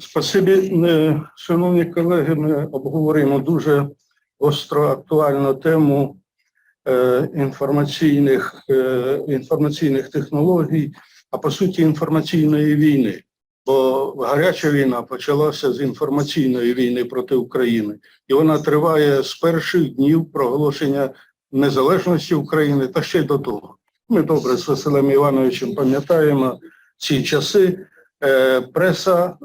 Спасибі, Е, шановні колеги. Ми обговоримо дуже остро актуальну тему е, інформаційних, е, інформаційних технологій, а по суті інформаційної війни. Бо гаряча війна почалася з інформаційної війни проти України, і вона триває з перших днів проголошення незалежності України та ще й до того. Ми добре з Василем Івановичем пам'ятаємо ці часи. Е, Преса,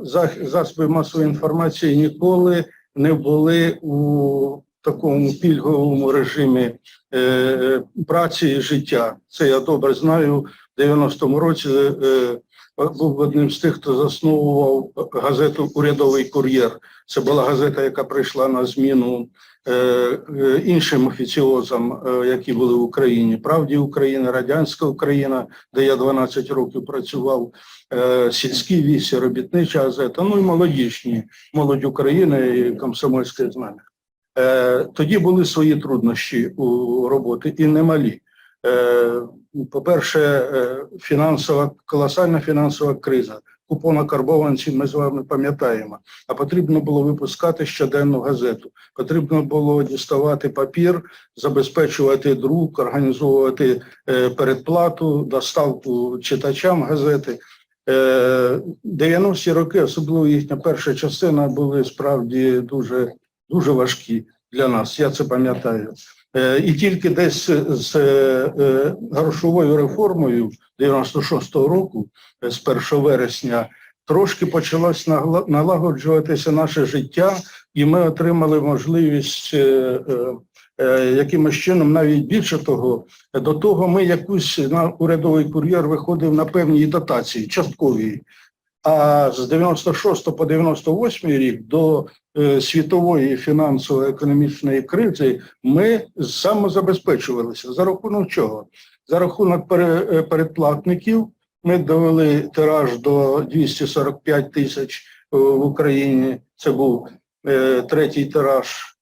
засоби масової інформації ніколи не були у такому пільговому режимі е, праці і життя. Це я добре знаю. В 90-му році е, був одним з тих, хто засновував газету Урядовий кур'єр. Це була газета, яка прийшла на зміну е, е, іншим офіціозам, е, які були в Україні. Правді України, Радянська Україна, де я 12 років працював, е, сільські вісі, робітнича газета, ну і молодіжні, молодь України і комсомольське знам'я. Е, Тоді були свої труднощі у роботи і немалі. Е, По-перше, е, фінансова, колосальна фінансова криза. Купона карбованців ми з вами пам'ятаємо. А потрібно було випускати щоденну газету. Потрібно було діставати папір, забезпечувати друк, організовувати е, передплату, доставку читачам газети. Е, 90-ті роки, особливо їхня перша частина, були справді дуже, дуже важкі для нас. Я це пам'ятаю. Е, І тільки десь з е, грошовою реформою 96-го року, е, з 1 вересня, трошки почалось налагоджуватися наше життя, і ми отримали можливість якимось чином, навіть більше того, до того ми якусь на урядовий кур'єр виходив на певні дотації, часткові. А з 96 по 98 рік до е, світової фінансово-економічної кризи ми самозабезпечувалися. За рахунок чого? За рахунок пере- е, передплатників ми довели тираж до 245 тисяч е, в Україні. Це був третій тираж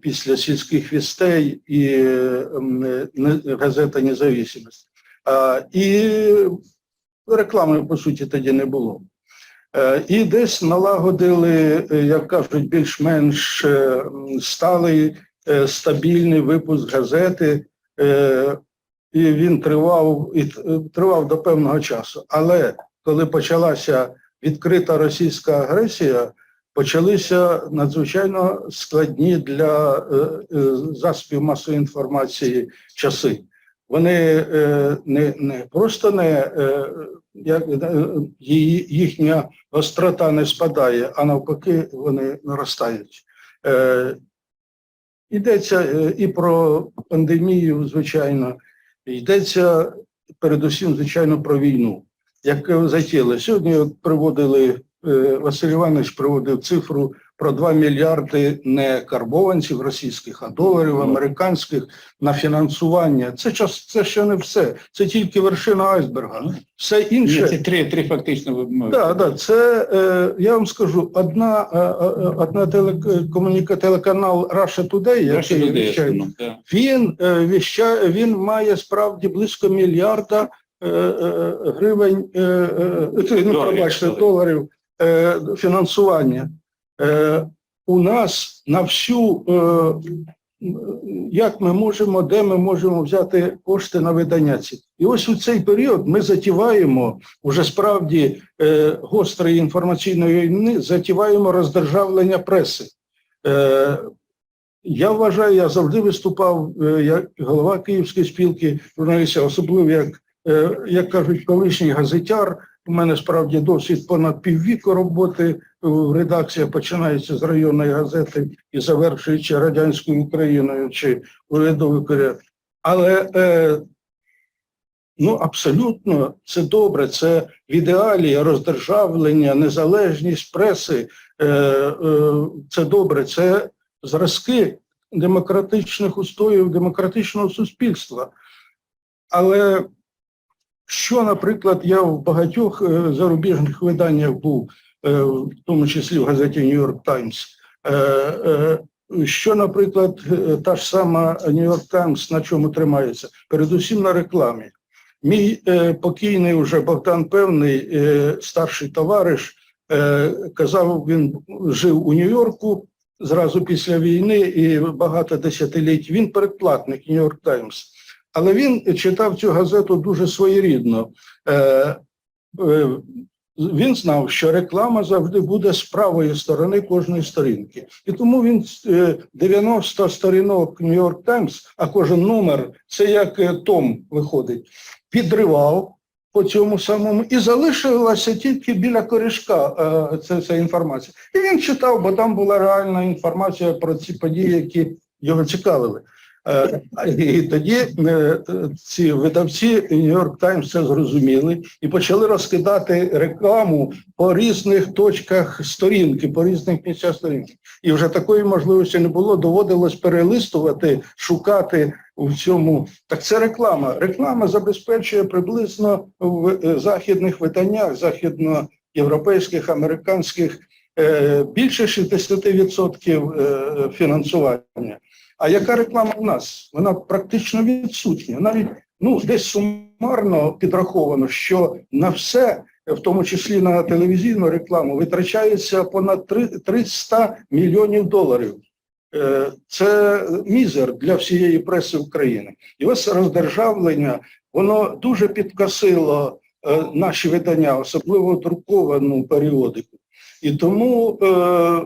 після сільських вістей і газета Независимость. І реклами, по суті, тоді не було. Е, І десь налагодили, е, як кажуть, більш-менш е, сталий, стабільний випуск газети, і він тривав, і тривав до певного часу. Але коли почалася відкрита російська агресія, почалися надзвичайно складні для засобів масової інформації часи. Вони е, не, не просто не е, як, е, їхня острота не спадає, а навпаки, вони наростають. Йдеться і про пандемію, звичайно, йдеться передусім, звичайно, про війну. Як затіли, сьогодні приводили, Василь Іванович приводив цифру про 2 мільярди не карбованців російських, а доларів американських на фінансування. Це час, це ще не все. Це тільки вершина айсберга. Все Ні, інше. це три, три фактично ви Так, да, це е, я вам скажу, одна, е, е, одна телекомуніка, телеканал Russia Today, який віщає, він е, віщає, він має справді близько мільярда е, е, гривень, е, е, ну, Доларів, пробачте, доларів. доларів е, фінансування. Е, у нас на всю, е, як ми можемо, де ми можемо взяти кошти на видання ці. І ось у цей період ми затіваємо уже справді е, гострої інформаційної війни, затіваємо роздержавлення преси. Я вважаю, я завжди виступав як голова Київської спілки журналістів, особливо як, як кажуть, колишній газетяр. У мене справді досвід понад піввіку роботи в редакції, починається з районної газети і завершуючи радянською Україною чи урядовою Кореєю. Але е, ну абсолютно це добре. Це ідеалі роздержавлення, незалежність преси. Е, е, це добре. Це зразки демократичних устоїв демократичного суспільства. Але що, наприклад, я в багатьох е, зарубіжних виданнях був, е, в тому числі в газеті Нью-Йорк Таймс. Е, Що, наприклад, та ж сама Нью-Йорк Таймс на чому тримається? Передусім на рекламі. Мій покійний уже Богдан Певний, старший товариш, казав, він жив у Нью-Йорку зразу після війни і багато десятиліть. Він передплатник Нью-Йорк Таймс. Але він читав цю газету дуже своєрідно. Е, е, він знав, що реклама завжди буде з правої сторони кожної сторінки. І тому він е, 90 сторінок Нью-Йорк Таймс, а кожен номер це як е, том виходить, підривав по цьому самому і залишилася тільки біля корішка е, ця, ця інформація. І він читав, бо там була реальна інформація про ці події, які його цікавили. Е, І тоді е, ці видавці Нью-Йорк Таймс це зрозуміли і почали розкидати рекламу по різних точках сторінки, по різних місцях сторінки. І вже такої можливості не було. Доводилось перелистувати, шукати у цьому. Так це реклама. Реклама забезпечує приблизно в е, західних виданнях, західноєвропейських, американських більше 60% е, фінансування. А яка реклама у нас? Вона практично відсутня. Навіть ну десь сумарно підраховано, що на все, в тому числі на телевізійну рекламу, витрачається понад 300 мільйонів доларів. Е, Це мізер для всієї преси України. І ось роздержавлення, воно дуже підкосило е, наші видання, особливо друковану періодику. І тому е,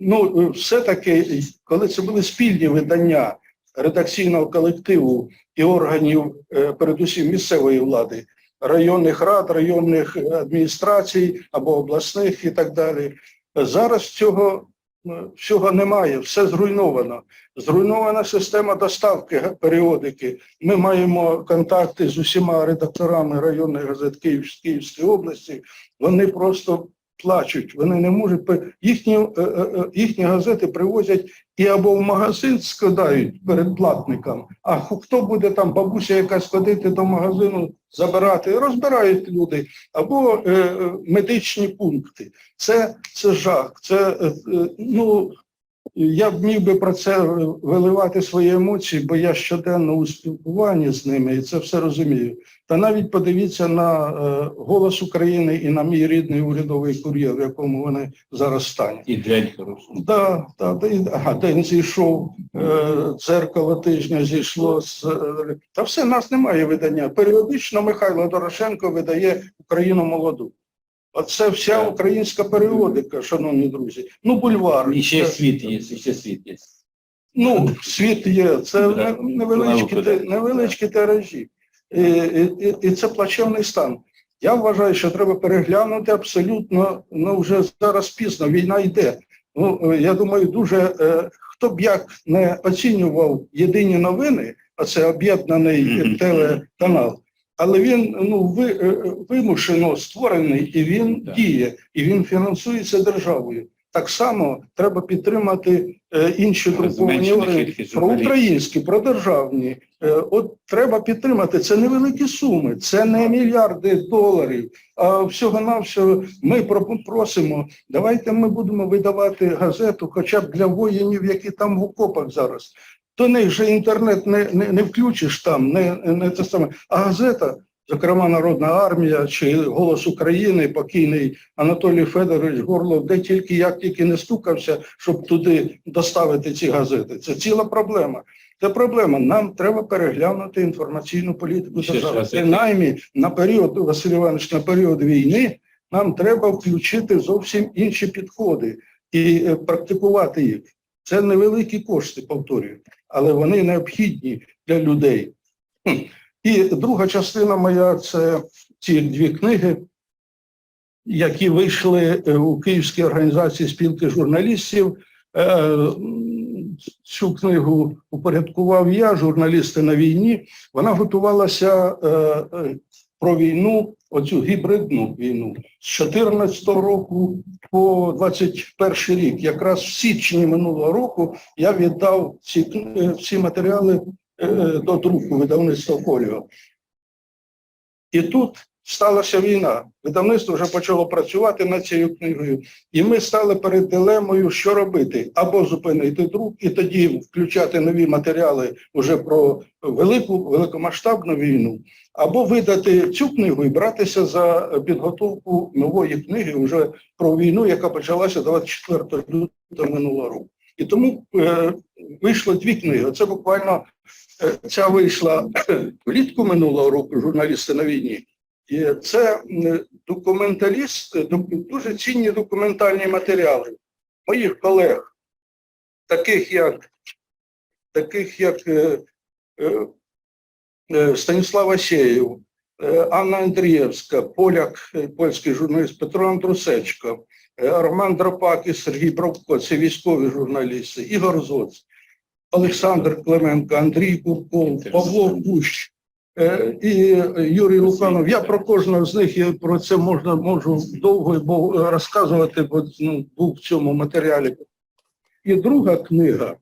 ну, все-таки, коли це були спільні видання редакційного колективу і органів, е, передусім місцевої влади, районних рад, районних адміністрацій або обласних і так далі. Зараз цього е, всього немає, все зруйновано. Зруйнована система доставки періодики. Ми маємо контакти з усіма редакторами районних газет Київ, Київської області. Вони просто плачуть, вони не можуть їхні, е, е, е, їхні газети привозять і або в магазин складають перед платником, а хто буде там бабуся якась ходити до магазину, забирати, розбирають люди, або е, медичні пункти. Це, це жах. Це е, ну. Я б міг би про це виливати свої емоції, бо я щоденно у спілкуванні з ними і це все розумію. Та навіть подивіться на е, голос України і на мій рідний урядовий кур'єр, в якому вони зараз стані. І день хороший. Да, да, і- ага, день зійшов, е, дзеркало тижня зійшло з е, та все, нас немає видання. Періодично Михайло Дорошенко видає Україну молоду. Оце вся українська періодика, шановні друзі. Ну, бульвар. І ще Це- світ є, і ще світ є. Ну, світ є, це не- невеличкі, Наука, невеличкі тиражі. І, і, і- це плачевний стан. Я вважаю, що треба переглянути абсолютно, ну вже зараз пізно, війна йде. Ну, е, я думаю, дуже е, хто б як не оцінював єдині новини, а це об'єднаний Мгм. телеканал, але він ну, ви, е, е, вимушено створений і він Так. діє, і він фінансується державою. Так само треба підтримати е, інші кількість про українські, про державні. Е, От треба підтримати. Це невеликі суми, це не мільярди доларів. А всього-навсього ми просимо, давайте ми будемо видавати газету хоча б для воїнів, які там в окопах зараз. До них же інтернет не, не, не включиш там, не, не те саме. А газета, зокрема Народна армія чи Голос України, покійний Анатолій Федорович Горлов, де тільки як тільки не стукався, щоб туди доставити ці газети. Це ціла проблема. Це проблема. Нам треба переглянути інформаційну політику держави. Принаймні на період Василь Іванович, на період війни нам треба включити зовсім інші підходи і е, практикувати їх. Це невеликі кошти, повторюю, але вони необхідні для людей. І друга частина моя це ці дві книги, які вийшли е, у Київській організації спілки журналістів. Е, Цю книгу упорядкував я, журналісти на війні. Вона готувалася е, про війну, оцю гібридну війну з 14 року по 21 рік. Якраз в січні минулого року я віддав ці, е, ці матеріали е, до друку видавництва Коліо. І тут сталася війна. Видавництво вже почало працювати над цією книгою, і ми стали перед дилемою, що робити: або зупинити друк, і тоді включати нові матеріали вже про велику великомасштабну війну, або видати цю книгу і братися за підготовку нової книги вже про війну, яка почалася 24 лютого минулого року. І тому е, вийшло дві книги. Це буквально е, ця вийшла влітку минулого року, журналісти на війні. Це документаліст, дуже цінні документальні матеріали моїх колег, таких як, таких як е, е, е, Станіслав Асєєв, Анна Андрієвська, поляк, польський журналіст Петро Андрусечко, Роман Драпак і Сергій Бровко, це військові журналісти, Ігор Зоц, Олександр Клименко, Андрій Курков, Павло Кущ і Юрій Луканов. Я про кожного з них і про це можна можу довго бо- розказувати, бо ну, був в цьому матеріалі. І друга книга,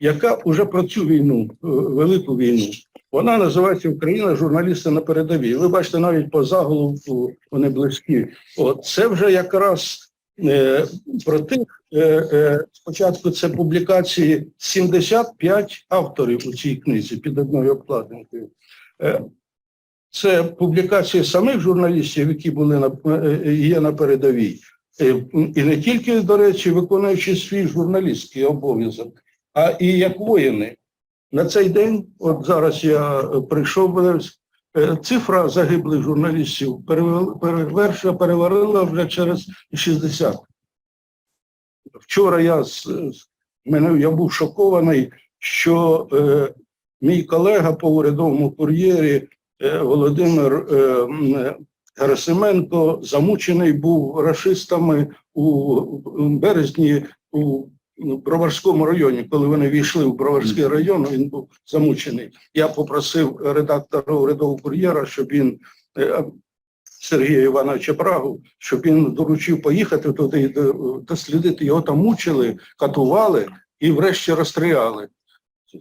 яка вже про цю війну, е, велику війну, вона називається Україна журналісти на передовій. Ви бачите, навіть по заголовку вони близькі. От це вже якраз е, про тих. Е, е, спочатку це публікації 75 авторів у цій книзі під одною обкладинкою. Е, це публікації самих журналістів, які були на є на передовій, і не тільки, до речі, виконуючи свій журналістський обов'язок, а і як воїни. На цей день, от зараз я прийшов, цифра загиблих журналістів перевершила, переварила вже через 60. Вчора я мене я був шокований, що е, мій колега по урядовому кур'єрі е, Володимир е, Герасименко замучений був рашистами у, у березні у Броварському районі, коли вони війшли в Броварський район, він був замучений. Я попросив редактора урядового кур'єра, щоб він е, Сергія Івановича Прагу, щоб він доручив поїхати туди, і дослідити. Його там мучили, катували і врешті розстріляли.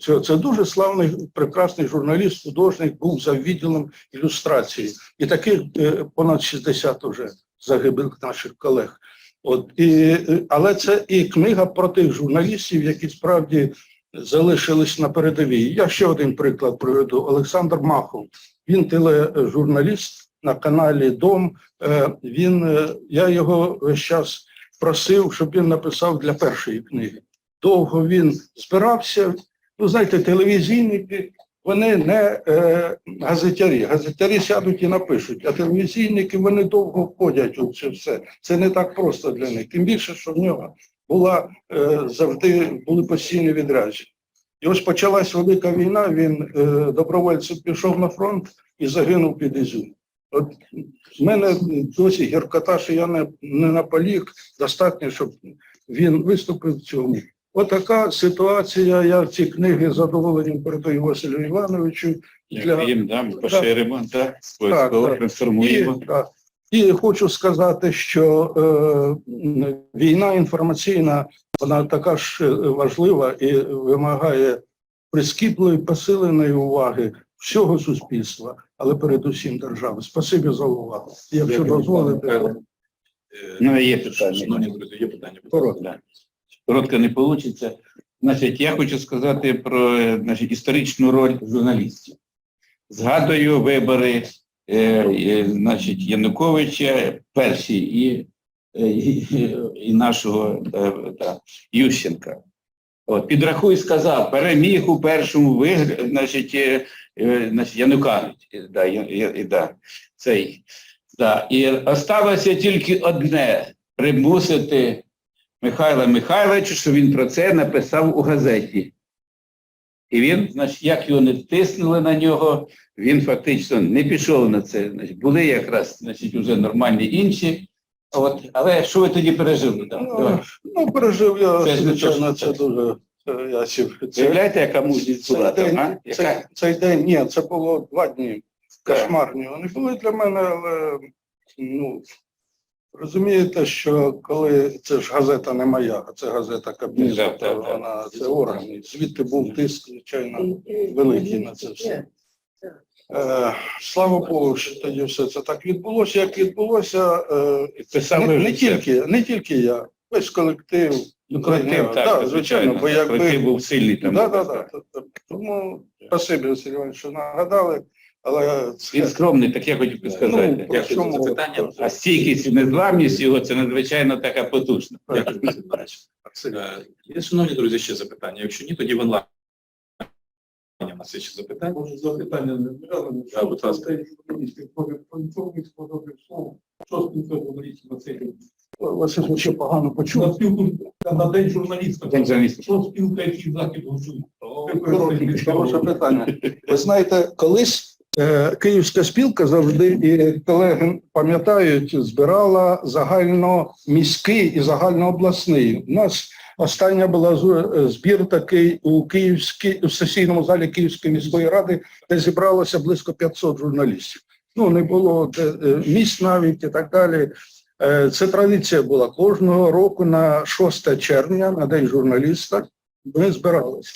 Це, це дуже славний, прекрасний журналіст, художник, був за відділом ілюстрації. І таких е, понад 60 вже загиблих наших колег. От, і, е, але це і книга про тих журналістів, які справді залишились на передовій. Я ще один приклад приведу. Олександр Махов. Він тележурналіст на каналі Дом. Е, Він, е, я його весь час просив, щоб він написав для першої книги. Довго він збирався. Ну, знаєте, телевізійники, вони не е, газетярі. Газетярі сядуть і напишуть, а телевізійники вони довго входять у це все. Це не так просто для них. Тим більше, що в нього була е, завжди були постійні відрядження. І ось почалась велика війна. Він е, добровольцем пішов на фронт і загинув під Ізюм. От в мене досі гіркота, що я не, не наполіг, достатньо, щоб він виступив в цьому. Отака ситуація. Я ці книги з задоволенням передаю Василю Івановичу. Дякуємо, да, ми поширимо, да, обов'язково так. І, так. і хочу сказати, що е, війна інформаційна, вона така ж е, важлива і вимагає прискіпливої, посиленої уваги всього суспільства, але передусім держави. Спасибі за увагу. Якщо Дякую, дозволите. пане Ну, є питання. Шановні друзі, є питання. Коротко. Коротко не вийде. Значить, я хочу сказати про е, значить, історичну роль журналістів. Згадую вибори е, е, значить, Януковича, перші і, е, і, і нашого е, да, Ющенка. От, підрахуй сказав, переміг у першому вигрі, значить, е, е, значить Янукович, е, да, я, я, да, цей. Да. І осталося тільки одне примусити Михайла Михайловича, що він про це написав у газеті. І він, значить, як його не втиснули на нього, він фактично не пішов на це. Значить, були якраз значить, вже нормальні інші. От, але що ви тоді пережили? Да? Ну, ну, пережив я, Це звичайно, це дуже я сів. Уявляєте, яка мужність була цей, там, а? день, Яка? цей, цей день, ні, це було два дні. Кошмарні. Вони були для мене, але ну, розумієте, що коли це ж газета не моя, а це газета Кабміну, Так, так, то так. вона це орган. І Звідти був тиск, звичайно, великий на це все. Е, Слава Богу, що тоді все це так відбулося, як відбулося. е, Не, не вже це. тільки, не тільки я, весь колектив. Ну, колектив, Да, так, звичайно, бо якби- колектив був сильний там. Да, да, да. Тому спасибі, Василь Іванович, що нагадали, але це Він скромний, так я хотів би сказати. Ну, Дякую за чому? запитання. А стійкість і незламність його це надзвичайно така потужна. Дякую, Василь Іванович. Е, Є, шановні друзі, ще запитання. Якщо ні, тоді в онлайн. У нас є ще запитання. Може запитання не збирали, Да, будь ласка. Повідомить подобне слово, що спілка журналістів на цей Іванович, я погано На почув. спілку на день журналіста. День журналіста. Що спілка, який захід готує? Хороше питання. Ви знаєте, колись е, Київська спілка завжди, і колеги пам'ятають, збирала загальноміський і загальнообласний. У нас остання була е, збір такий у Київській, у сесійному залі Київської міської ради, де зібралося близько 500 журналістів. Ну, не було де, е, місць навіть і так далі. Е, Це традиція була кожного року на 6 червня, на День журналіста, ми збиралися.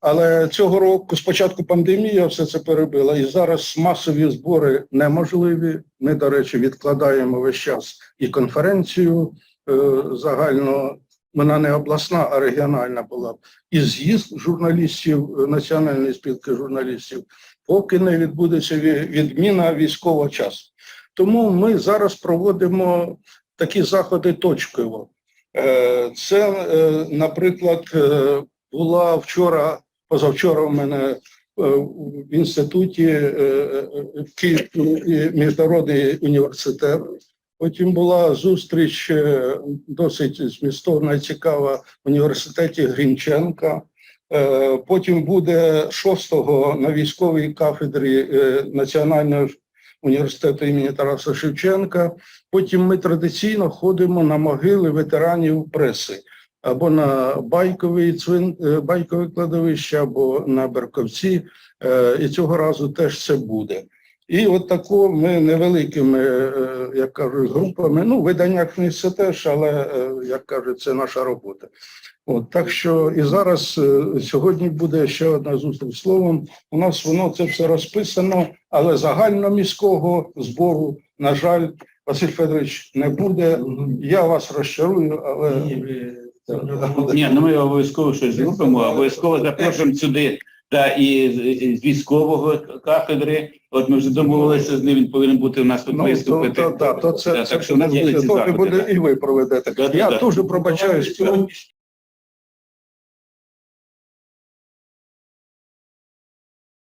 Але цього року, спочатку пандемія, все це перебила, і зараз масові збори неможливі. Ми, до речі, відкладаємо весь час і конференцію е, загально, вона не обласна, а регіональна була, і з'їзд журналістів Національної спілки журналістів, поки не відбудеться відміна військового часу. Тому ми зараз проводимо такі заходи точково. Е, Це, е, наприклад, е, була вчора, позавчора в мене в інституті міжнародний університет. Потім була зустріч досить змістовна і цікава в університеті Грінченка. Потім буде 6-го на військовій кафедрі Національного університету імені Тараса Шевченка. Потім ми традиційно ходимо на могили ветеранів преси або на байковий цвин, е, байкове кладовище, або на Берковці. Е, І цього разу теж це буде. І от тако ми невеликими, е, як кажуть, групами, ну, видання книг це теж, але, як кажуть, це наша робота. От, так що і зараз е, сьогодні буде ще одна зустріч словом. У нас воно це все розписано, але загальноміського збору, на жаль, Василь Федорович, не буде. Я вас розчарую, але Ні, ну ми обов'язково щось зробимо, обов'язково запрошуємо сюди та і з- військового кафедри. От ми вже домовилися з ним, він повинен бути у нас тут ну, виступити. то, то, то це, Да, це так що у нас буде, буде і ви проведете. Да, да, Я да. дуже пробачаюсь. Сьогодні